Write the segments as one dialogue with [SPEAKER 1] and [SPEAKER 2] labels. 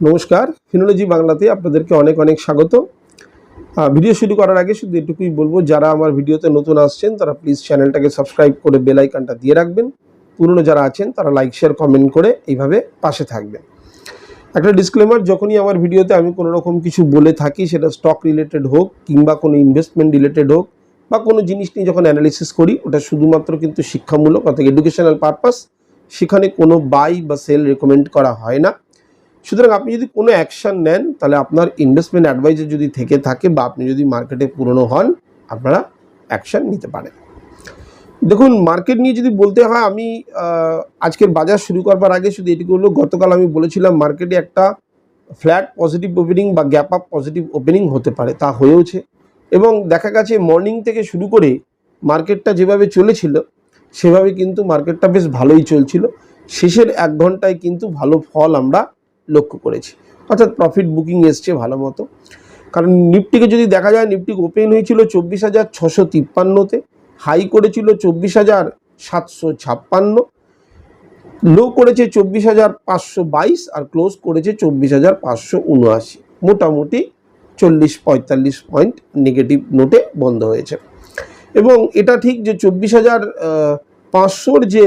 [SPEAKER 1] নমস্কার ফিনোলজি বাংলাতে আপনাদেরকে অনেক অনেক স্বাগত। ভিডিও শুরু করার আগে শুধু এটুকুই বলব, যারা আমার ভিডিওতে নতুন আসছেন, তারা প্লিজ চ্যানেলটাকে সাবস্ক্রাইব করে বেল আইকনটা দিয়ে রাখবেন। পুরনো যারা আছেন, তারা লাইক শেয়ার কমেন্ট করে এইভাবে পাশে থাকবেন। একটা ডিসক্লেমার যখনই আমার ভিডিওতে আমি কোনো রকম কিছু বলে থাকি, সেটা স্টক রিলেটেড হোক কিংবা কোনো ইনভেস্টমেন্ট রিলেটেড হোক বা কোনো জিনিস নিয়ে যখন অ্যানালিসিস করি, ওটা শুধুমাত্র কিন্তু শিক্ষামূলক অর্থাৎ এডুকেশনাল পারপাস সেখানে কোনো বাই বা সেল রেকমেন্ড করা হয় না। সুতরাং আপনি যদি কোনো অ্যাকশন নেন, তাহলে আপনার ইনভেস্টমেন্ট অ্যাডভাইজার যদি থেকে থাকে বা আপনি যদি মার্কেটে পুরনো হন, আপনারা অ্যাকশন নিতে পারেন। দেখুন মার্কেট নিয়ে যদি বলতে হয়, আমি আজকের বাজার শুরু করবার আগে শুধু এটুকু হলো, গতকাল আমি বলেছিলাম মার্কেটে একটা ফ্ল্যাট পজিটিভ ওপেনিং বা গ্যাপ আপ পজিটিভ ওপেনিং হতে পারে, তা হয়েওছে। এবং দেখা গেছে মর্নিং থেকে শুরু করে মার্কেটটা যেভাবে চলেছিল, সেভাবে কিন্তু মার্কেটটা বেশ ভালোই চলছিল। শেষের এক ঘন্টায় কিন্তু ভালো ফল আমরা লক্ষ্য করেছি। অর্থাৎ প্রফিট বুকিং এসছে ভালো মতো। কারণ নিফটিকে যদি দেখা যায়, নিফটি ওপেন হয়েছিল চব্বিশ হাজার ছশো তিপ্পান্নতে হাই করেছিল চব্বিশ হাজার সাতশো ছাপ্পান্ন লো করেছে চব্বিশ হাজার পাঁচশো বাইশ আর ক্লোজ করেছে চব্বিশ হাজার পাঁচশো উনআশি। মোটামুটি চল্লিশ পঁয়তাল্লিশ পয়েন্ট নেগেটিভ নোটে বন্ধ হয়েছে। এবং এটা ঠিক যে চব্বিশ হাজার পাঁচশোর যে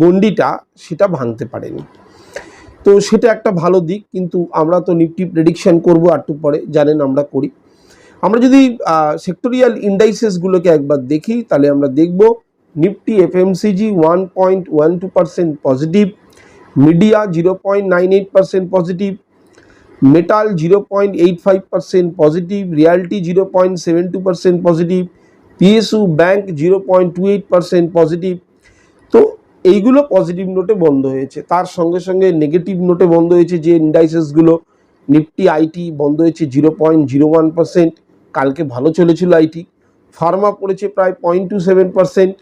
[SPEAKER 1] গণ্ডিটা, সেটা ভাঙতে পারেনি। তো সেটা একটা ভালো দিক, কিন্তু আমরা তো নিফটি প্রেডিকশন করব একটু পরে, জানেন আমরা করি। আমরা যদি সেক্টোরিয়াল ইন্ডাইসেসগুলোকে একবার দেখি, তাহলে আমরা দেখব Nifty FMCG one point one two percent positive media zero point nine eight percent positive metal zero point eight five percent positive realty zero point seven two percent positive PSU bank zero point two eight percent positive এইগুলো positive নোটে বন্ধ হয়েছে। তার সঙ্গে সঙ্গে negative নোটে বন্ধ হয়েছে যে ইন্ডাইসেসগুলো নিফটি আইটি বন্ধ হয়েছে zero point zero one percent কালকে ভালো চলেছিল আইটি ফার্মা পড়েছে প্রায় point two seven percent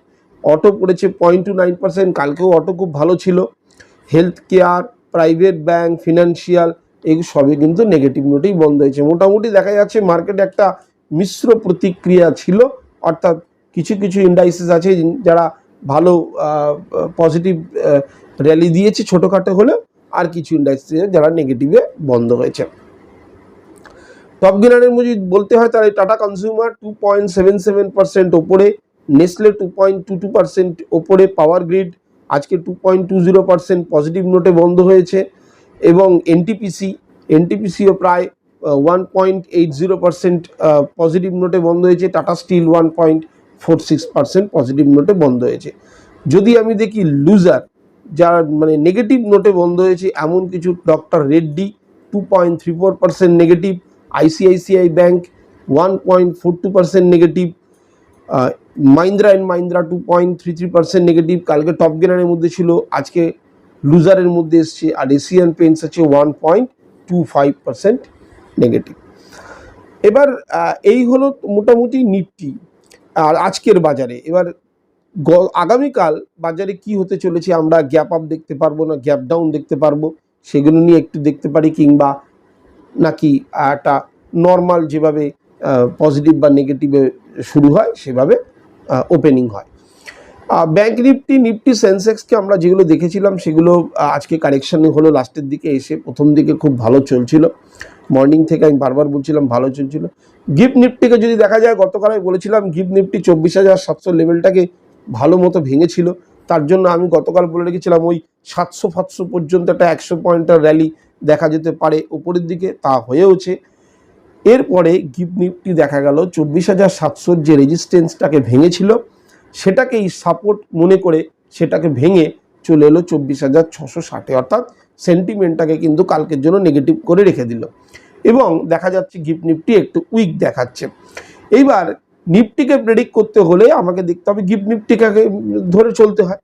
[SPEAKER 1] auto পড়েছে পয়েন্ট টু নাইন পার্সেন্ট কালকেও অটো খুব ভালো ছিল। Health care private bank financial এগুলো সবই কিন্তু নেগেটিভ নোটেই বন্ধ হয়েছে। মোটামুটি দেখা যাচ্ছে মার্কেটে একটা মিশ্র প্রতিক্রিয়া ছিল। অর্থাৎ কিছু কিছু ইন্ডাইসিস আছে যারা পজিটিভ র্যালি দিয়েছে ছোটোখাটো হলেও আর কিছু ইন্ডাস্ট্রি যারা নেগেটিভে বন্ধ হয়েছে। টপ গেনারের মধ্যে বলতে হয় তাহলে Tata consumer two point seven seven percent ওপরে Nestle two point two two percent ওপরে পাওয়ার গ্রিড আজকে two point two zero percent positive নোটে বন্ধ হয়েছে এবং এনটিপিসি এনটিপিসিও প্রায় one point eight zero percent positive নোটে বন্ধ হয়েছে Tata steel one point four six percent positive নোটে বন্ধ হয়েছে। যদি আমি দেখি লুজার যার মানে নেগেটিভ নোটে বন্ধ হয়েছে, এমন কিছু doctor Reddy two point three four percent negative ICICI bank one point four two percent negative Mahindra and Mahindra two point three three percent negative কালকে টপ গেনারের মধ্যে ছিল, আজকে লুজারের মধ্যে এসছে, আর এশিয়ান পেন্টস আছে one point two five percent negative এবার এই হলো মোটামুটি নিফটি আর আজকের বাজারে। এবার আগামীকাল বাজারে কি হতে চলেছে আমরা গ্যাপ আপ দেখতে পারব না গ্যাপ ডাউন দেখতে পারব, সেগুলো নিয়ে একটু দেখতে পারি কিংবা নাকি একটা নর্মাল যেভাবে পজিটিভ বা নেগেটিভে শুরু হয়, সেভাবে ওপেনিং হয়। ব্যাঙ্ক নিফটি নিফটি সেন্সেক্সকে আমরা যেগুলো দেখেছিলাম, সেগুলো আজকে কারেকশানে হলো লাস্টের দিকে এসে প্রথম দিকে খুব ভালো চলছিল। মর্নিং থেকে আমি বারবার বলছিলাম, ভালো চলছিল। গিফট নিফটিকে যদি দেখা যায়, গতকাল আমি বলেছিলাম গিফট নিফটি চব্বিশ হাজার সাতশো লেভেলটাকে ভালো মতো ভেঙেছিল। তার জন্য আমি গতকাল বলে রেখেছিলাম, ওই সাতশো ফাতশো পর্যন্ত একটা একশো পয়েন্টের র্যালি দেখা যেতে পারে উপরের দিকে, তা হয়েওছে। এরপরে গিফট নিফটি দেখা গেল, চব্বিশ হাজার সাতশোর যে রেজিস্ট্যান্সটাকে ভেঙেছিল, সেটাকেই সাপোর্ট মনে করে সেটাকে ভেঙে চলে এলো চব্বিশ হাজার ছশো ষাটে। অর্থাৎ সেন্টিমেন্টটাকে কিন্তু কালকের জন্য নেগেটিভ করে রেখে দিল। এবং দেখা যাচ্ছে গিফট নিফটি একটু উইক দেখাচ্ছে। এইবার নিফটিকে প্রেডিক্ট করতে হলে আমাকে দেখতে হবে গিফট নিফটিকে ধরে চলতে হয়।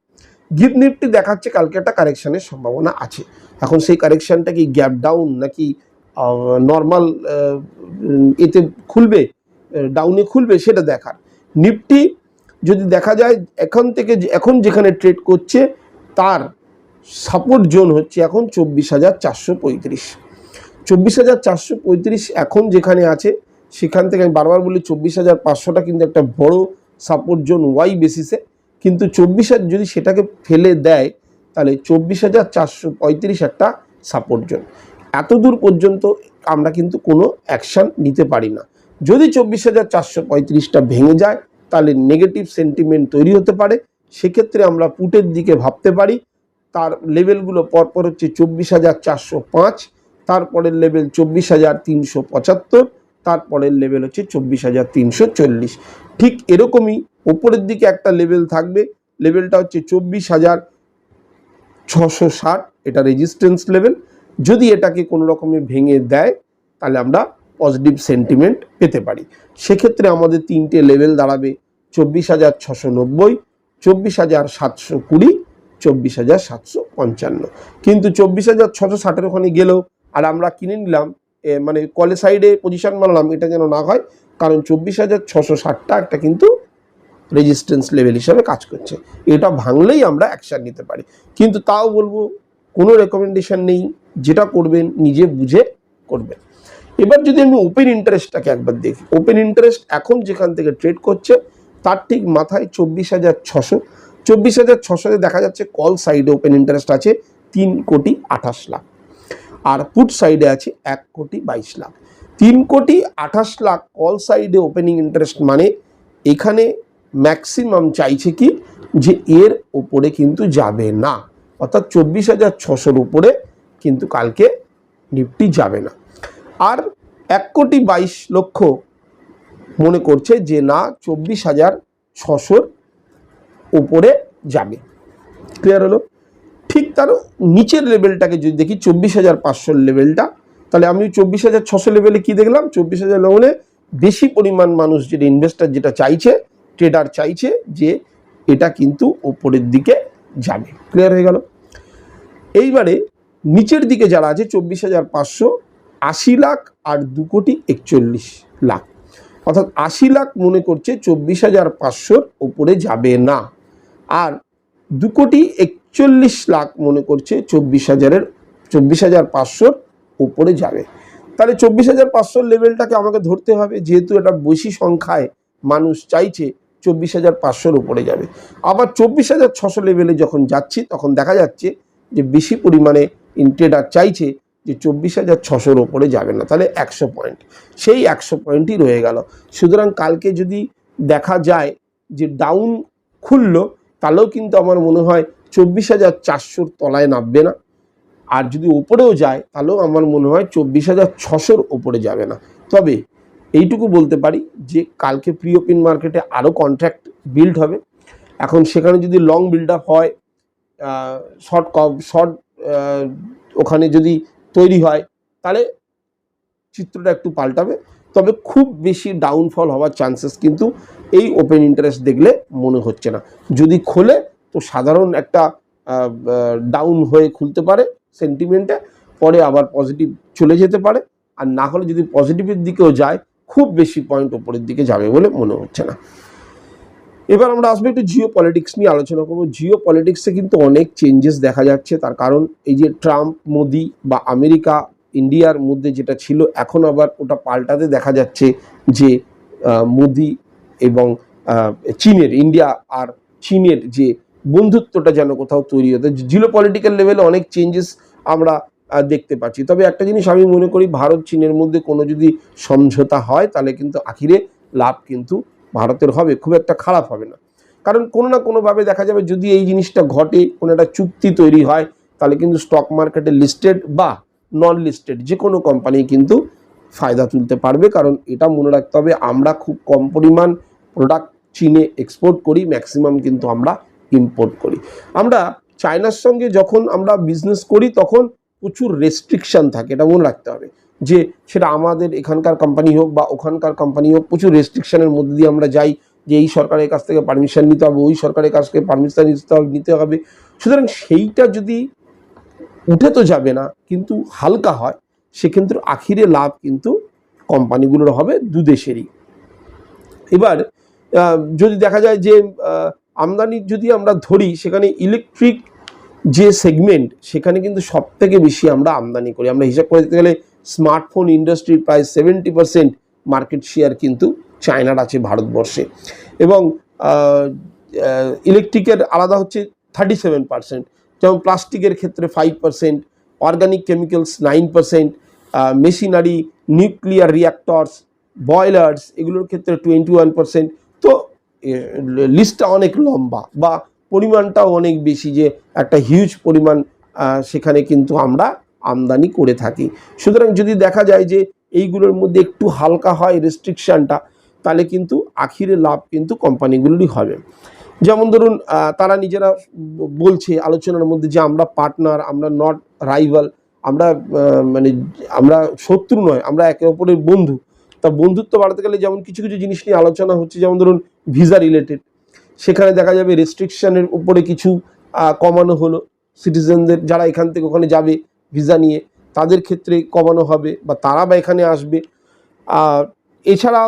[SPEAKER 1] গিফট নিফটি দেখাচ্ছে কালকে একটা কারেকশানের সম্ভাবনা আছে। এখন সেই কারেকশনটা কি গ্যাপ ডাউন নাকি নর্মাল এতে খুলবে ডাউনে খুলবে সেটা দেখার। নিফটি যদি দেখা যায় এখন থেকে এখন যেখানে ট্রেড করছে, তার সাপোর্ট জোন হচ্ছে এখন চব্বিশ হাজার চারশো পঁয়ত্রিশ। চব্বিশ হাজার চারশো পঁয়ত্রিশ এখন যেখানে আছে, সেখান থেকে আমি বারবার বলি চব্বিশ হাজার পাঁচশোটা কিন্তু একটা বড় সাপোর্ট জোন ওয়াই বেসিসে কিন্তু চব্বিশ হাজার যদি সেটাকে ফেলে দেয়, তাহলে চব্বিশ হাজার চারশো পঁয়ত্রিশ একটা সাপোর্ট জোন এত দূর পর্যন্ত আমরা কিন্তু কোনো অ্যাকশান নিতে পারি না। যদি চব্বিশ হাজার চারশো পঁয়ত্রিশটা ভেঙে যায়, তাহলে নেগেটিভ সেন্টিমেন্ট তৈরি হতে পারে। সেক্ষেত্রে আমরা পুটের দিকে ভাবতে পারি। তার লেভেলগুলো পরপর হচ্ছে চব্বিশ হাজার চারশো পাঁচ তারপরের লেভেল চব্বিশ হাজার তিনশো পঁচাত্তর তারপরের লেভেল হচ্ছে চব্বিশ হাজার তিনশো চল্লিশ। ঠিক এরকমই ওপরের দিকে একটা লেভেল থাকবে, লেভেলটা হচ্ছে চব্বিশ হাজার ছশো ষাট, এটা রেজিস্ট্যান্স লেভেল যদি এটাকে কোনো রকমে ভেঙে দেয়, তাহলে আমরা পজিটিভ সেন্টিমেন্ট পেতে পারি। সেক্ষেত্রে আমাদের তিনটে লেভেল দাঁড়াবে, চব্বিশ হাজার ছশো নব্বই, চব্বিশ হাজার সাতশো কুড়ি চব্বিশ হাজার সাতশো পঞ্চান্ন। কিন্তু চব্বিশ হাজার ছশো ষাটের ওখানে গেলেও আর আমরা কিনে নিলাম মানে কলে সাইডে পজিশন বানালাম, এটা যেন না হয়, কারণ চব্বিশ হাজার ছশো ষাটটা একটা কিন্তু রেজিস্ট্যান্স লেভেল হিসাবে কাজ করছে। এটা ভাঙলেই আমরা অ্যাকশান নিতে পারি। কিন্তু তাও বলব, কোনো রেকমেন্ডেশন নেই, যেটা করবেন, নিজে বুঝে করবেন। এবার যদি আমি ওপেন ইন্টারেস্টটাকে একবার দেখি ওপেন ইন্টারেস্ট এখন যেখান থেকে ট্রেড করছে, তার ঠিক মাথায় চব্বিশ হাজার ছশো। চব্বিশ হাজার ছশোতে দেখা যাচ্ছে কল সাইডে ওপেন ইন্টারেস্ট আছে তিন কোটি আঠাশ লাখ। আর পুট সাইডে আছে এক কোটি বাইশ লাখ। তিন কোটি আঠাশ লাখ কল সাইডে ওপেনিং ইন্টারেস্ট মানে এখানে ম্যাক্সিমাম চাইছে কি? যে এর ওপরে কিন্তু যাবে না। অর্থাৎ চব্বিশ হাজার ছশোর উপরে কিন্তু কালকে নিফটি যাবে না। আর এক কোটি বাইশ লক্ষ মনে করছে যে না, চব্বিশ হাজার ছশোর উপরে যাবে। ক্লিয়ার হলো? ঠিক তার নিচের লেভেলটাকে যদি দেখি, চব্বিশ হাজার পাঁচশোর লেভেলটা তাহলে আমি চব্বিশ হাজার ছশো লেভেলে কি দেখলাম? চব্বিশ হাজার লেভেলে বেশি পরিমাণ মানুষ, যেটা ইনভেস্টার যেটা চাইছে ট্রেডার চাইছে যে এটা কিন্তু ওপরের দিকে যাবে। ক্লিয়ার হয়ে গেল? এইবারে নিচের দিকে যারা আছে, চব্বিশ হাজার পাঁচশো, আশি লাখ আর দু কোটি একচল্লিশ লাখ। অর্থাৎ আশি লাখ মনে করছে, চব্বিশ হাজার পাঁচশোর ওপরে যাবে না। আর দু কোটি একচল্লিশ লাখ মনে করছে চব্বিশ হাজারের, চব্বিশ হাজার পাঁচশোর উপরে যাবে। তাহলে চব্বিশ হাজার পাঁচশোর লেভেলটাকে আমাকে ধরতে হবে, যেহেতু এটা বেশি সংখ্যায় মানুষ চাইছে, চব্বিশ হাজার পাঁচশোর উপরে যাবে। আবার চব্বিশ হাজার ছশো লেভেলে যখন যাচ্ছি, তখন দেখা যাচ্ছে যে বেশি পরিমাণে ইন্ট্রেডার চাইছে যে চব্বিশ হাজার ছশোর ওপরে যাবে না। তাহলে একশো পয়েন্ট সেই একশো পয়েন্টই রয়ে গেল। সুতরাং কালকে যদি দেখা যায় যে ডাউন খুললো তাহলেও কিন্তু আমার মনে হয় চব্বিশ হাজার চারশোর তলায় নামবে না। আর যদি ওপরেও যায়, তাহলেও আমার মনে হয় চব্বিশ হাজার ছশোর ওপরে যাবে না। তবে এইটুকু বলতে পারি যে, কালকে প্রি ওপেন মার্কেটে আরও কন্ট্রাক্ট বিল্ড হবে। এখন সেখানে যদি লং বিল্ড আপ হয় শর্ট কপ শর্ট ওখানে যদি তৈরি হয়, তাহলে চিত্রটা একটু পাল্টাবে। তবে খুব বেশি ডাউনফল হওয়ার চান্সেস কিন্তু এই ওপেন ইন্টারেস্ট দেখলে মনে হচ্ছে না। যদি খোলে, তো সাধারণ একটা ডাউন হয়ে খুলতে পারে সেন্টিমেন্টে পরে আবার পজিটিভ চলে যেতে পারে। আর না হলে যদি পজিটিভের দিকেও যায়, খুব বেশি পয়েন্ট ওপরের দিকে যাবে বলে মনে হচ্ছে না। এবার আমরা আসব একটু জিও পলিটিক্স নিয়ে আলোচনা করব। জিও পলিটিক্সে কিন্তু অনেক চেঞ্জেস দেখা যাচ্ছে। তার কারণ এই যে ট্রাম্প, মোদি বা আমেরিকা, ইন্ডিয়ার মধ্যে যেটা ছিল, এখন আবার ওটা পাল্টাতে দেখা যাচ্ছে যে মোদি এবং চীনের, ইন্ডিয়া আর চীনের যে বন্ধুত্বটা যেন কোথাও তৈরি হতে জিও পলিটিক্যাল লেভেলে অনেক চেঞ্জেস আমরা দেখতে পাচ্ছি। তবে একটা জিনিস আমি মনে করি, ভারত, চীনের মধ্যে কোনো যদি সমঝোতা হয়, তাহলে কিন্তু আখিরে লাভ কিন্তু ভারতের হবে, খুব একটা খারাপ হবে না। কারণ কোনো না কোনোভাবে দেখা যাবে, যদি এই জিনিসটা ঘটে, কোনো একটা চুক্তি তৈরি হয়, তাহলে কিন্তু স্টক মার্কেটে লিস্টেড বা নন লিস্টেড যে কোনো কোম্পানি কিন্তু ফায়দা তুলতে পারবে। কারণ এটা মনে রাখতে হবে, আমরা খুব কম পরিমাণ প্রোডাক্ট চীনে এক্সপোর্ট করি ম্যাক্সিমাম কিন্তু আমরা ইম্পোর্ট করি। আমরা চায়নার সঙ্গে যখন আমরা বিজনেস করি, তখন প্রচুর রেস্ট্রিকশান থাকে, এটা মনে রাখতে হবে। যে সেটা আমাদের এখানকার কোম্পানি হোক বা ওখানকার কোম্পানি হোক, প্রচুর রেস্ট্রিকশানের মধ্যে দিয়ে আমরা যাই, যে এই সরকারের কাছ থেকে পারমিশন নিতে হবে, ওই সরকারের কাছ থেকে পারমিশন নিতে হবে নিতে হবে। সুতরাং সেইটা যদি উঠে তো যাবে না, কিন্তু হালকা হয়, সেক্ষেত্রে আখিরে লাভ কিন্তু কোম্পানিগুলোর হবে দু দেশেরই। এবার যদি দেখা যায় যে আমদানি যদি আমরা ধরি, সেখানে ইলেকট্রিক যে সেগমেন্ট সেখানে কিন্তু সব থেকে বেশি আমরা আমদানি করি। আমরা হিসাব করে দেখতে গেলে স্মার্টফোন ইন্ডাস্ট্রির প্রায় সেভেন্টি পার্সেন্ট মার্কেট শেয়ার কিন্তু চায়নার আছে ভারতবর্ষে। এবং ইলেকট্রিকের আলাদা হচ্ছে থার্টি সেভেন পার্সেন্ট যেমন প্লাস্টিকের ক্ষেত্রে five percent organic chemicals nine percent machinery nuclear reactors boilers এগুলোর ক্ষেত্রে টোয়েন্টি ওয়ান পার্সেন্ট তো লিস্টটা অনেক লম্বা বা পরিমাণটাও অনেক বেশি যে একটা হিউজ পরিমাণ সেখানে কিন্তু আমরা আমদানি করে থাকি। সুতরাং যদি দেখা যায় যে এইগুলোর মধ্যে একটু হালকা হয় রেস্ট্রিকশানটা তাহলে কিন্তু আখিরে লাভ কিন্তু কোম্পানিগুলোরই হবে। যেমন ধরুন তারা নিজেরা বলছে আলোচনার মধ্যে যে আমরা পার্টনার আমরা নট রাইভাল আমরা মানে আমরা শত্রু নয়, আমরা একে অপরের বন্ধু। তা বন্ধুত্ব বাড়াতে গেলে যেমন কিছু কিছু জিনিস নিয়ে আলোচনা হচ্ছে, যেমন ধরুন ভিসা রিলেটেড সেখানে দেখা যাবে রেস্ট্রিকশানের উপরে কিছু কমানো হলো। সিটিজেনদের যারা এখান থেকে ওখানে যাবে ভিসা নিয়ে, তাদের ক্ষেত্রে কমানো হবে বা তারা বা এখানে আসবে। আর এছাড়া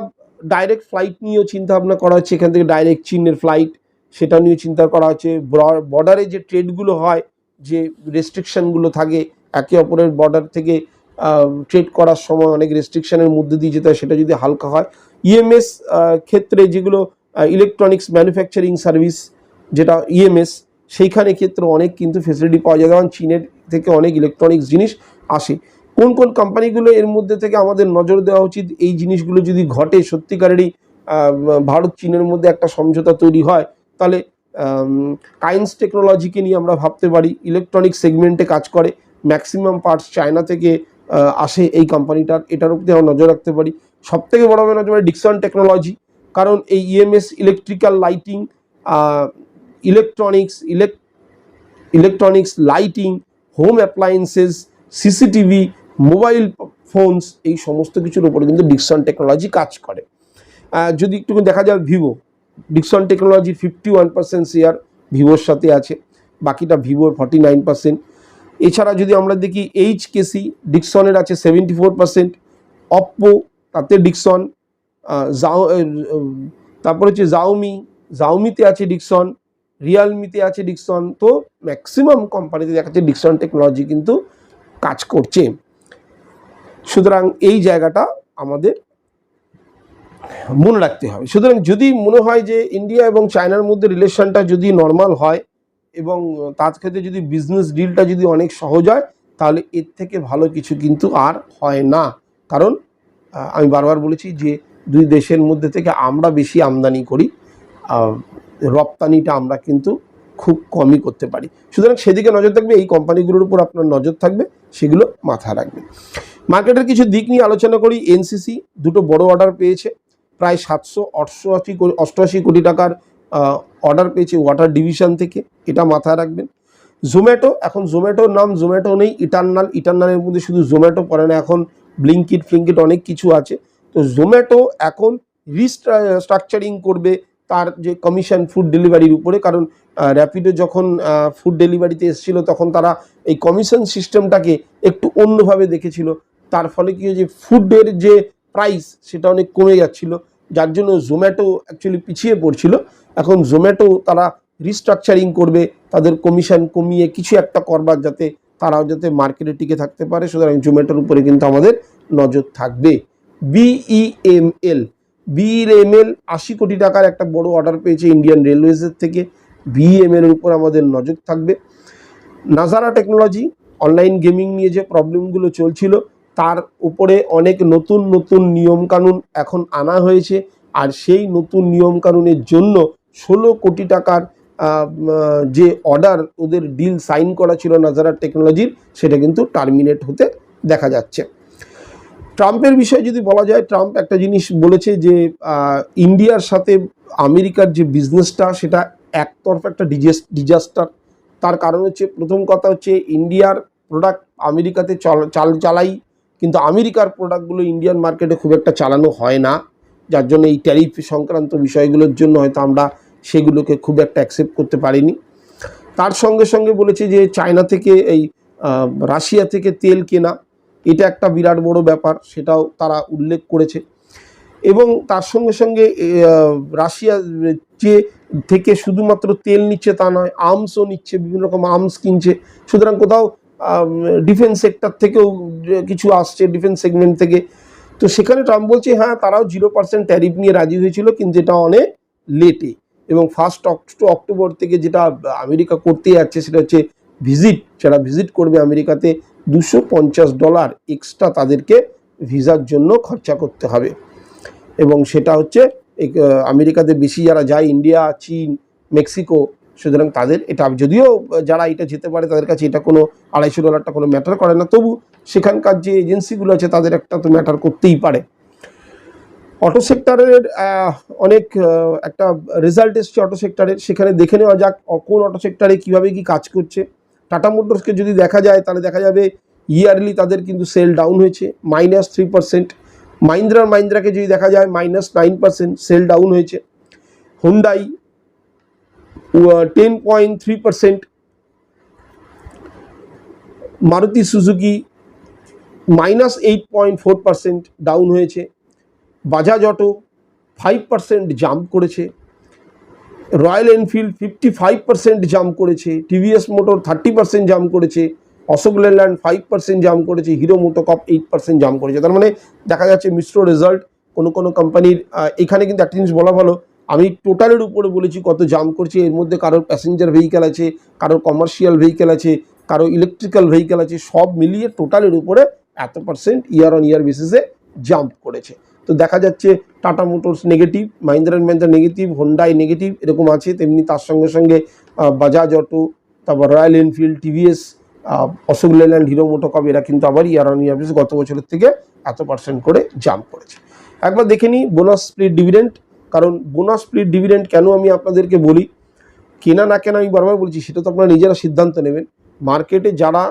[SPEAKER 1] ডাইরেক্ট ফ্লাইট নিয়েও চিন্তা ভাবনা করা হচ্ছে। এখান থেকে ডাইরেক্ট চীনের ফ্লাইট সেটা নিয়ে চিন্তা করা হচ্ছে। বর্ডারে যে ট্রেডগুলো হয়, যে রেস্ট্রিকশনগুলো থাকে, একে অপরের বর্ডার থেকে ট্রেড করার সময় অনেক রেস্ট্রিকশনের মধ্যে দিয়ে যেতে হয়, সেটা যদি হালকা হয়। ইএমএস ক্ষেত্রে যেগুলো ইলেকট্রনিক্স ম্যানুফ্যাকচারিং সার্ভিস যেটা ইএমএস সেইখানে ক্ষেত্রে অনেক কিন্তু ফেসিলিটি পাওয়া যায়। যেমন চীনের থেকে অনেক ইলেকট্রনিক্স জিনিস আসে। কোন কোন কোম্পানিগুলো এর মধ্যে থেকে আমাদের নজর দেওয়া উচিত? এই জিনিসগুলো যদি ঘটে, সত্যিকারেরই ভারত, চীনের মধ্যে একটা সমঝোতা তৈরি হয়, তাহলে কাইন্স টেকনোলজিকে নিয়ে আমরা ভাবতে পারি। ইলেকট্রনিক সেগমেন্টে কাজ করে। ম্যাক্সিমাম পার্টস চায়না থেকে আসে এই কোম্পানিটার এটার উপরে আমরা নজর রাখতে পারি। সব থেকে বড় হবে নজর ডিকসন টেকনোলজি কারণ এই EMS electrical lighting electronics elec electronics lighting home appliances CCTV mobile phones এই সমস্ত কিছুর উপরে কিন্তু ডিকসন টেকনোলজি কাজ করে। যদি একটু দেখা যায় Vivo Dixon technology fifty one percent share ভিভোর সাথে আছে, বাকিটা ভিভোর ফর্টি নাইন পার্সেন্ট এছাড়া যদি আমরা দেখি এইচ কেসি ডিকসনের আছে সেভেন্টি ফোর পার্সেন্ট অপ্পো তাতে ডিকসন জাও তারপর হচ্ছে জাউমি জাউমিতে আছে ডিকসন রিয়ালমিতে আছে ডিকসন তো ম্যাক্সিমাম কোম্পানিতে দেখা যাচ্ছে টেকনোলজি কিন্তু কাজ করছে। সুতরাং এই জায়গাটা আমাদের মনে রাখতে হবে। সুতরাং যদি মনে হয় যে ইন্ডিয়া এবং চায়নার মধ্যে রিলেশনটা যদি নর্মাল হয় এবং তার ক্ষেত্রে যদি বিজনেস ডিলটা যদি অনেক সহজ হয়, তাহলে এর থেকে ভালো কিছু কিন্তু আর হয় না। কারণ আমি বারবার বলেছি যে, দুই দেশের মধ্যে থেকে আমরা বেশি আমদানি করি রপ্তানিটা আমরা কিন্তু খুব কমই করতে পারি। সুতরাং সেদিকে নজর থাকবে, এই কোম্পানিগুলোর উপর আপনার নজর থাকবে, সেগুলো মাথায় রাখবেন। মার্কেটের কিছু দিক নিয়ে আলোচনা করি এনসিসি দুটো বড় অর্ডার পেয়েছে, প্রায় সাতশো অষ্টআশি অষ্টআশি কোটি টাকার অর্ডার পেয়েছে ওয়াটার ডিভিশন থেকে, এটা মাথায় রাখবেন। জোম্যাটো এখন জোম্যাটোর নাম জোম্যাটো নেই ইটার্নাল ইটার্নালের মধ্যে শুধু জোম্যাটো পড়ে না, এখন ব্লিঙ্কিট ফ্লিঙ্কিট অনেক কিছু আছে। তো জোম্যাটো এখন রিস্ট্রাকচারিং করবে তার যে কমিশন ফুড ডেলিভারির উপরে, কারণ র্যাপিডো যখন ফুড ডেলিভারিতে এসেছিল, তখন তারা এই কমিশন সিস্টেমটাকে একটু অন্যভাবে দেখেছিল। তার ফলে কি যে ফুডের যে প্রাইস সেটা অনেক কমে যাচ্ছিল। যার জন্য জোম্যাটো অ্যাকচুয়ালি পিছিয়ে পড়ছিল। এখন জোম্যাটো তারা রিস্ট্রাকচারিং করবে, তাদের কমিশন কমিয়ে কিছু একটা করবার যাতে তারাও যাতে মার্কেটে টিকে থাকতে পারে, সুতরাং জোম্যাটোর উপরে কিন্তু আমাদের নজর থাকবে। E বিইএমএল বিইএমএল আশি কোটি টাকার একটা বড় অর্ডার পেয়েছে ইন্ডিয়ান রেলওয়েজের থেকে। বিইএমএল এর উপর আমাদের নজর থাকবে। নাজারা টেকনোলজি অনলাইন গেমিং নিয়ে যে প্রবলেমগুলো চলছিল, তার উপরে অনেক নতুন নতুন নিয়মকানুন এখন আনা হয়েছে। আর সেই নতুন নিয়মকানুনের জন্য ষোলো কোটি টাকার যে অর্ডার ওদের ডিল সাইন করা ছিল নাজারা টেকনোলজির সেটা কিন্তু টার্মিনেট হতে দেখা যাচ্ছে। ট্রাম্পের বিষয়ে যদি বলা যায়, ট্রাম্প একটা জিনিস বলেছে যে ইন্ডিয়ার সাথে আমেরিকার যে বিজনেসটা সেটা একতরফা একটা ডিজেস ডিজাস্টার তার কারণ হচ্ছে, প্রথম কথা হচ্ছে, ইন্ডিয়ার প্রোডাক্ট আমেরিকাতে চল- চাল, চালাই, কিন্তু আমেরিকার প্রোডাক্টগুলো ইন্ডিয়ান মার্কেটে খুব একটা চালানো হয় না। যার জন্য এই ট্যারিফ সংক্রান্ত বিষয়গুলোর জন্য হয়তো আমরা সেগুলোকে খুব একটা অ্যাকসেপ্ট করতে পারিনি। তার সঙ্গে সঙ্গে বলেছে যে চায়না থেকে এই রাশিয়া থেকে তেল কেনা, এটা একটা বিরাট বড় ব্যাপার, সেটাও তারা উল্লেখ করেছে। এবং তার সঙ্গে সঙ্গে রাশিয়া যে থেকে শুধুমাত্র তেল নিচ্ছে তা নয় আর্মসও নিচ্ছে, বিভিন্ন রকম আর্মস কিনছে। সুতরাং কোথাও ডিফেন্স সেক্টর থেকেও কিছু আসছে ডিফেন্স সেগমেন্ট থেকে। তো সেখানে ট্রাম্প বলছে হ্যাঁ তারাও জিরো পার্সেন্ট ট্যারিফ নিয়ে রাজি হয়েছিল, কিন্তু এটা অনেক লেটে এবং ফার্স্ট অক্টোবর থেকে যেটা আমেরিকা করতে যাচ্ছে সেটা হচ্ছে ভিজিট যারা ভিজিট করবে আমেরিকাতে দুশো পঞ্চাশ ডলার এক্সট্রা তাদেরকে ভিসার জন্য খরচা করতে হবে। এবং সেটা হচ্ছে আমেরিকাতে বেশি যারা যায়, ইন্ডিয়া, চীন, মেক্সিকো, সুতরাং তাদের এটা, যদিও যারা এটা যেতে পারে তাদের কাছে এটা কোনো আড়াইশো ডলারটা কোনো ম্যাটার করে না। তবু সেখানকার যে এজেন্সিগুলো আছে তাদের একটা তো ম্যাটার করতেই পারে। অটো সেক্টরের অনেক একটা রেজাল্ট এসছে অটো সেক্টরের। সেখানে দেখে নেওয়া যাক কোন অটো সেক্টরে কীভাবে কি কাজ করছে। টাটা মোটরসকে যদি দেখা যায়, তাহলে দেখা যাবে ইয়ারলি তাদের কিন্তু সেল ডাউন হয়েছে মাইনাস থ্রি পার্সেন্ট মাইন্দ্রা মাইন্দ্রাকে যদি দেখা যায় minus nine percent sale down হয়েছে। Hyundai ten point three percent Maruti Suzuki minus eight point four percent down হয়েছে। Bajaj auto five percent jump করেছে। Royal Enfield fifty five percent jump করেছে TVS motor thirty percent jump করেছে। Ashok Leyland five percent jump করেছে। Hero MotoCorp eight percent jump করেছে। তার মানে দেখা যাচ্ছে মিশ্র রেজাল্ট কোনো কোনো কোম্পানির এখানে কিন্তু একটা জিনিস বলা ভালো। আমি টোটালের উপরে বলেছি কত জাম্প করছে। এর মধ্যে কারোর প্যাসেঞ্জার ভেহিক্যাল আছে কারোর কমার্শিয়াল ভেহিক্যাল আছে, কারও ইলেকট্রিক্যাল ভেহিক্যাল আছে। সব মিলিয়ে টোটালের উপরে এত পার্সেন্ট ইয়ার অন ইয়ার বেসিসে জাম্প করেছে। তো দেখা যাচ্ছে Tata motors negative, Mahindra and Mahindra negative Hyundai negative এরকম আছে, তেমনি তার সঙ্গে সঙ্গে বাজাজ অটো তারপর Royal Enfield TVS Ashok Leyland Hero MotoCorp এরা কিন্তু আবার ইয়ার অন ইয়ার গত বছরের থেকে এত পার্সেন্ট করে জাম্প করেছে। একবার দেখে নিই বোনাস স্প্লিট ডিভিডেন্ট কারণ বোনাস স্প্লিট ডিভিডেন্ট কেন আমি আপনাদেরকে বলি? কেনা না কেনা আমি বারবার বলছি, সেটা তো আপনারা নিজেরা সিদ্ধান্ত নেবেন। মার্কেটে যারা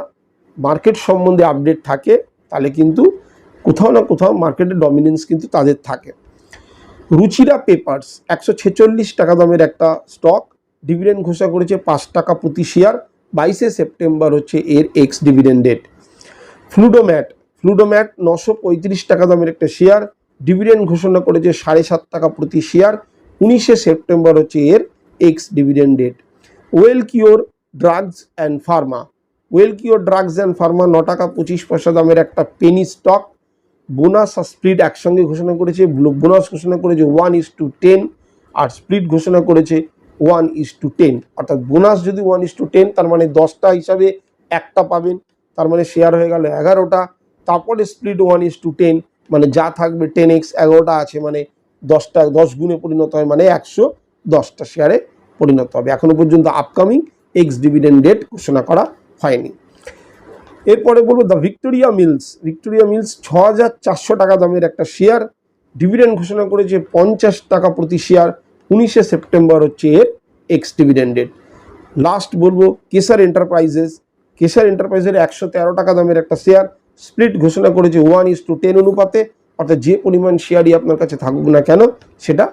[SPEAKER 1] মার্কেট সম্বন্ধে আপডেট থাকে, তাহলে কিন্তু কোথাও না কোথাও মার্কেটের ডমিনেন্স কিন্তু তাদের থাকে। রুচিরা পেপার্স একশো ছেচল্লিশ টাকা দামের একটা স্টক ডিভিডেন্ড ঘোষণা করেছে পাঁচ টাকা প্রতি শেয়ার বাইশে সেপ্টেম্বর হচ্ছে এর ex dividend date Fluidomat Fluidomat নশো পঁয়ত্রিশ টাকা দামের একটা শেয়ার ডিভিডেন্ড ঘোষণা করেছে সাড়ে সাত টাকা প্রতি শেয়ার উনিশে সেপ্টেম্বর হচ্ছে এর ex dividend date Welcure drugs and pharma Welcure drugs and pharma ন টাকা পঁচিশ পয়সা দামের একটা পেনি স্টক বোনাস আর স্প্লিট একসঙ্গে ঘোষণা করেছে বোনাস ঘোষণা করেছে ওয়ান ইস টু টেন আর স্প্লিট ঘোষণা করেছে ওয়ান ইস টু টেন অর্থাৎ বোনাস যদি ওয়ান ইস টু টেন তার মানে দশটা হিসাবে একটা পাবেন। তার মানে শেয়ার হয়ে গেল এগারোটা। তারপরে split one is to ten মানে যা থাকবে টেন এক্স এগারোটা আছে মানে দশটা, দশ গুণে পরিণত হয় মানে একশো দশটা শেয়ারে পরিণত হবে। এখনও পর্যন্ত আপকামিং এক্স ডিভিডেন্ড ডেট ঘোষণা করা হয়নি। এরপরে বলব the Victoria mills. Victoria mills ছ হাজার চারশো টাকা দামের একটা শেয়ার ডিভিডেন্ড ঘোষণা করেছে পঞ্চাশ টাকা প্রতি শেয়ার উনিশে সেপ্টেম্বর হচ্ছে এর এক্স ডিভিডেন্ড ডেট লাস্ট বলব কেসার এন্টারপ্রাইজেস কেসার এন্টারপ্রাইজের একশো তেরো টাকা দামের একটা শেয়ার স্প্লিট ঘোষণা করেছে ওয়ান ইস টু টেন অনুপাতে। অর্থাৎ যে পরিমাণ শেয়ারই আপনার কাছে থাকুক না কেন, সেটা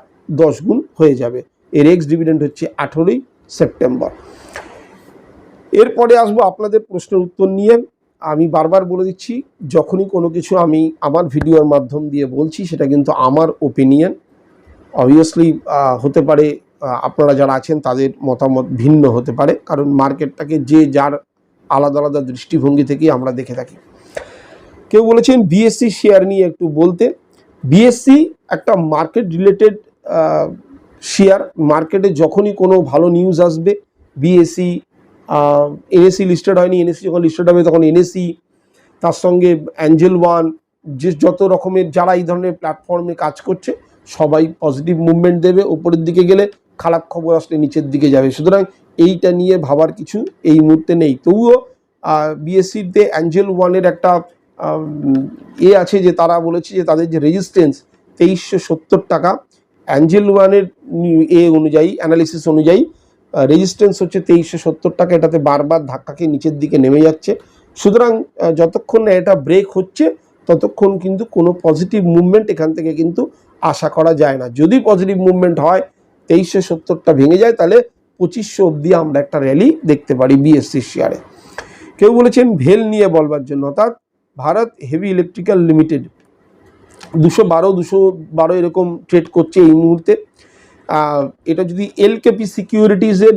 [SPEAKER 1] দশ গুণ হয়ে যাবে। এর এক্স ডিভিডেন্ড হচ্ছে আঠেরোই সেপ্টেম্বর। এরপরে আসব আপনাদের প্রশ্নের উত্তর নিয়ে। আমি বারবার বলে দিচ্ছি, যখনই কোনো কিছু আমি আমার ভিডিওর মাধ্যম দিয়ে বলছি, সেটা কিন্তু আমার ওপিনিয়ন অবভিয়াসলি হতে পারে আপনারা যারা আছেন, তাদের মতামত ভিন্ন হতে পারে, কারণ মার্কেটটাকে যে যার আলাদা আলাদা দৃষ্টিভঙ্গি থেকেই আমরা দেখে থাকি। কেউ বলেছেন বিএসসি শেয়ার নিয়ে একটু বলতে। বিএসসি একটা মার্কেট রিলেটেড শেয়ার মার্কেটে যখনই কোনো ভালো নিউজ আসবে বিএসসি এনএসি লিস্টেড হয়নি এনএসি যখন লিস্টেড হবে তখন এনএসি তার সঙ্গে অ্যাঞ্জেল ওয়ান যে যত রকমের যারা এই ধরনের প্ল্যাটফর্মে কাজ করছে, সবাই পজিটিভ মুভমেন্ট দেবে, উপরের দিকে গেলে খারাপ খবর আসলে নিচের দিকে যাবে। সুতরাং এইটা নিয়ে ভাবার কিছু এই মুহূর্তে নেই। তবুও বিএসসিতে অ্যাঞ্জেল ওয়ানের একটা এ আছে যে তারা বলেছে যে তাদের যে রেজিস্ট্যান্স তেইশশো সত্তর টাকা অ্যাঞ্জেল ওয়ানের এ অনুযায়ী অ্যানালিসিস অনুযায়ী রেজিস্ট্যান্স হচ্ছে তেইশশো সত্তর টাকা, এটাতে বারবার ধাক্কা খেয়ে নিচের দিকে নেমে যাচ্ছে। সুতরাং যতক্ষণ না এটা ব্রেক হচ্ছে, ততক্ষণ কিন্তু কোনো পজিটিভ মুভমেন্ট এখান থেকে কিন্তু আশা করা যায় না। যদি পজিটিভ মুভমেন্ট হয়, তেইশশো সত্তরটা ভেঙে যায়, তাহলে পঁচিশশো অবধি আমরা একটা র্যালি দেখতে পারি বিএসসি শেয়ারে কেউ বলেছেন, ভেল নিয়ে বলবার জন্য, অর্থাৎ ভারত হেভি ইলেকট্রিক্যাল লিমিটেড দুশো বারো দুশো বারো এরকম ট্রেড করছে এই মুহূর্তে। এটা যদি এলকেপি সিকিউরিটিজের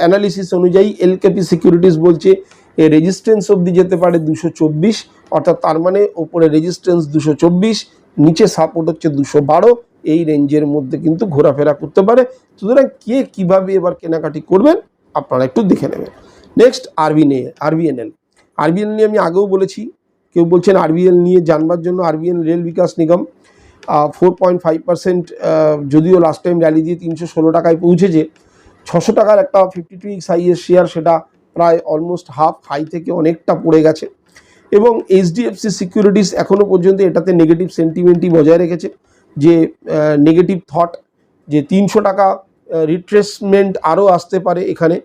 [SPEAKER 1] অ্যানালিসিস অনুযায়ী এলকেপি সিকিউরিটিস বলছে এর রেজিস্ট্যান্স অবধি যেতে পারে দুশো চব্বিশ, অর্থাৎ তার মানে ওপরে রেজিস্ট্যান্স দুশো চব্বিশ, নিচে সাপোর্ট হচ্ছে দুশো বারো, এই রেঞ্জের মধ্যে কিন্তু ঘোরাফেরা করতে পারে। সুতরাং কে কীভাবে এবার কেনাকাটি করবেন, আপনারা একটু দেখে নেবেন। নেক্সট আরবিএনএ আরবিএনএল আরবিএল নিয়ে আমি আগেও বলেছি, কেউ বলছেন আরবিএল নিয়ে জানবার জন্য RBL Rail Vikas Nigam four point five percent যদিও লাস্ট টাইম র্যালি দিয়ে তিনশো ষোলো টাকায় পৌঁছেছে, ছশো টাকার একটা ফিফটি টু উইক্স হাইয়ের শেয়ার সেটা প্রায় অলমোস্ট হাফ হাই থেকে অনেকটা পড়ে গেছে। এবং এইচডিএফসি সিকিউরিটিস এখনও পর্যন্ত এটাতে নেগেটিভ সেন্টিমেন্টই বজায় রেখেছে, যে নেগেটিভ থট যে তিনশো টাকা রিট্রেসমেন্ট আরও আসতে পারে এখানে।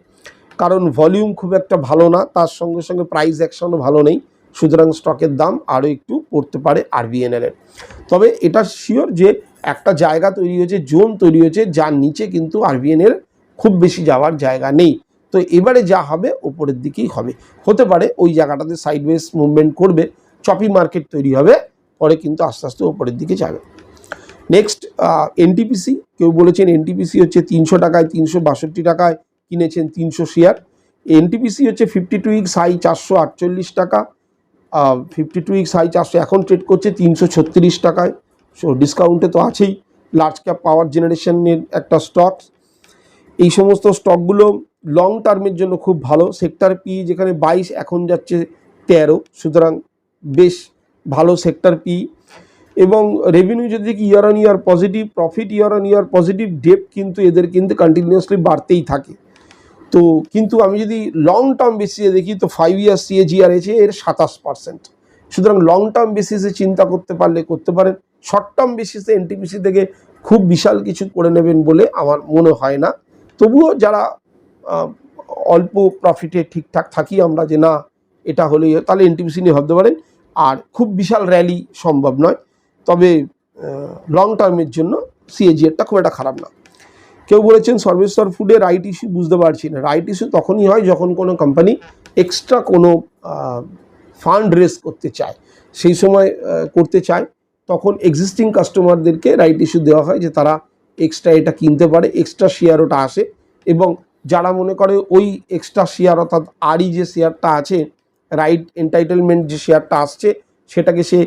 [SPEAKER 1] কারণ ভলিউম খুব একটা ভালো না, তার সঙ্গে সঙ্গে প্রাইস অ্যাকশনও ভালো নেই। সুতরাং স্টকের দাম আরও একটু পড়তে পারে আরবিএনএল এর। তবে এটা শিওর যে একটা জায়গা তৈরি হয়েছে, জোন তৈরি হয়েছে, যার নিচে কিন্তু আরবিএনএল খুব বেশি যাওয়ার জায়গা নেই। তো এবারে যা হবে, ওপরের দিকেই হবে। হতে পারে ওই জায়গাটাতে সাইডওয়েজ মুভমেন্ট করবে চপি মার্কেট তৈরি হবে, পরে কিন্তু আস্তে আস্তে ওপরের দিকে যাবে। নেক্সট এনটিপিসি কেউ বলেছেন এনটিপিসি হচ্ছে তিনশো টাকায়, তিনশো বাষট্টি টাকায় কিনেছেন তিনশো শেয়ার এনটিপিসি হচ্ছে ফিফটি টু উইক্স হাই চারশো আটচল্লিশ টাকা। ফিফটি টু উইক্স হাই চারশো এখন ট্রেড করছে তিনশো ছত্রিশ টাকায়। সো ডিসকাউন্টে তো আছেই। লার্জ ক্যাপ পাওয়ার জেনারেশনের একটা স্টক এই সমস্ত স্টকগুলো লং টার্মের জন্য খুব ভালো। সেক্টর পি যেখানে বাইশ, এখন যাচ্ছে তেরো। সুতরাং বেশ ভালো সেক্টর পি এবং রেভিনিউ যদি দেখি year on year positive profit year on year positive dep কিন্তু এদের কিন্তু কন্টিনিউয়াসলি বাড়তেই থাকে। তো কিন্তু আমি যদি লং টার্ম বেসিসে দেখি তো ফাইভ ইয়ার সিএজিআর এসে এর সাতাশ পার্সেন্ট সুতরাং লং টার্ম বেসিসে চিন্তা করতে পারলে করতে পারেন। শর্ট টার্ম বেসিসে এনটিপিসি থেকে খুব বিশাল কিছু করে নেবেন বলে আমার মনে হয় না। তবুও যারা অল্প প্রফিটে ঠিকঠাক থাকি আমরা যে না এটা হয়, তাহলে এনটিপিসি নিয়ে ভাবতে পারেন। আর খুব বিশাল র্যালি সম্ভব নয়। তবে লং টার্মের জন্য সিএজিআরটা খুব একটা খারাপ না। কেউ বলেছেন সর্বেশ্বর ফুডে রাইট ইস্যু বুঝতে পারছি না। রাইট ইস্যু তখনই হয় যখন কোনো কোম্পানি এক্সট্রা কোনো ফান্ড রেস করতে চায়। সেই সময় করতে চায়। তখন এক্সিস্টিং কাস্টমারদেরকে রাইট ইস্যু দেওয়া হয় যে তারা এক্সট্রা এটা কিনতে পারে এক্সট্রা শেয়ার ওটা আসে এবং যারা মনে করে ওই এক্সট্রা শেয়ার অর্থাৎ আরই যে শেয়ারটা আছে রাইট এন্টাইটেলমেন্ট যে শেয়ারটা আসছে, সেটাকে সে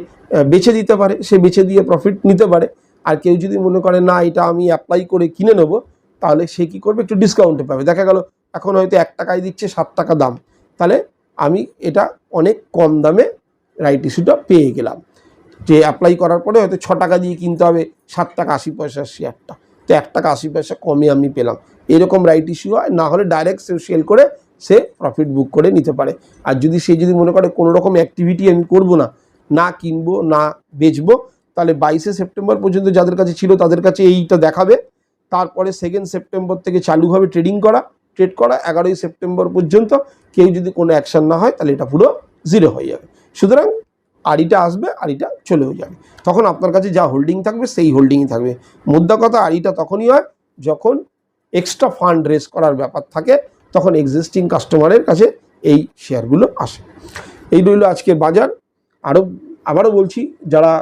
[SPEAKER 1] বেছে দিতে পারে। সে বেছে দিয়ে প্রফিট নিতে পারে। আর কেউ যদি মনে করে না, এটা আমি অ্যাপ্লাই করে কিনে নেব তাহলে সে কী করবে? একটু ডিসকাউন্টে পাবে। দেখা গেল, এখন হয়তো এক টাকায় দিচ্ছে, সাত টাকা দাম। তাহলে আমি এটা অনেক কম দামে রাইট ইস্যুটা পেয়ে গেলাম। যে অ্যাপ্লাই করার পরে হয়তো ছ টাকা দিয়ে কিনতে হবে, সাত টাকা আশি পয়সার শেয়ারটা তো এক টাকা আশি পয়সা কমে আমি পেলাম। এরকম রাইট ইস্যু হয়, না হলে ডাইরেক্ট সেল করে সে প্রফিট বুক করে নিতে পারে। আর যদি সে যদি মনে করে কোনো রকম অ্যাক্টিভিটি আমি করব না না কিনবো, না বেচবো, তাহলে বাইশে সেপ্টেম্বর পর্যন্ত যাদের কাছে ছিল তাদের কাছে এইটা দেখাবে। তারপরে সেকেন্ড সেপ্টেম্বর থেকে চালু হবে ট্রেডিং করা ট্রেড করা, এগারোই সেপ্টেম্বর পর্যন্ত কেউ যদি কোনো অ্যাকশন না হয় তাহলে এটা পুরো জিরো হয়ে যাবে। সুতরাং আড়িটা আসবে, আড়িটা চলেও যাবে। তখন আপনার কাছে যা হোল্ডিং থাকবে সেই হোল্ডিংই থাকবে। মুদ্রা কথা, আড়িটা তখনই হয় যখন এক্সট্রা ফান্ড রেস করার ব্যাপার থাকে, তখন এক্সিস্টিং কাস্টমারের কাছে এই শেয়ারগুলো আসে। এই রইল আজকের বাজার। আরও আবারও বলছি, যারা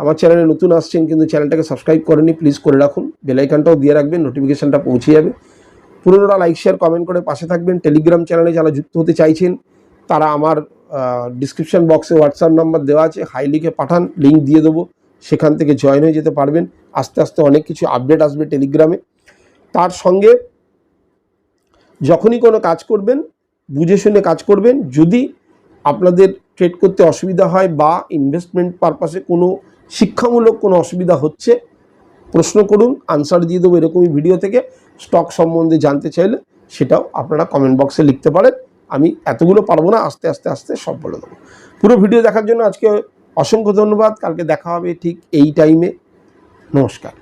[SPEAKER 1] আমার চ্যানেলে নতুন আসছেন কিন্তু চ্যানেলটাকে সাবস্ক্রাইব করেনি প্লিজ করে রাখুন। বেলাইকানটাও দিয়ে রাখবেন নোটিফিকেশানটা পৌঁছে যাবে। পুরোনোরা লাইক শেয়ার কমেন্ট করে পাশে থাকবেন। টেলিগ্রাম চ্যানেলে যারা যুক্ত হতে চাইছেন, তারা আমার ডিসক্রিপশন বক্সে হোয়াটসঅ্যাপ নাম্বার দেওয়া আছে। হাই লিখে পাঠান লিঙ্ক দিয়ে দেবো। সেখান থেকে জয়েন হয়ে যেতে পারবেন। আস্তে আস্তে অনেক কিছু আপডেট আসবে টেলিগ্রামে তার সঙ্গে যখনই কোনো কাজ করবেন, বুঝে শুনে কাজ করবেন। যদি আপনাদের ট্রেড করতে অসুবিধা হয় বা ইনভেস্টমেন্ট পারপাসে কোনো শিক্ষামূলক কোনো অসুবিধা হচ্ছে? প্রশ্ন করুন আনসার দিয়ে দেবো এরকমই ভিডিও থেকে। স্টক সম্বন্ধে জানতে চাইলে সেটাও আপনারা কমেন্ট বক্সে লিখতে পারেন। আমি এতগুলো পারব না, আস্তে আস্তে আস্তে সব বলে দেবো। পুরো ভিডিও দেখার জন্য আজকে অসংখ্য ধন্যবাদ। কালকে দেখা হবে ঠিক এই টাইমে নমস্কার।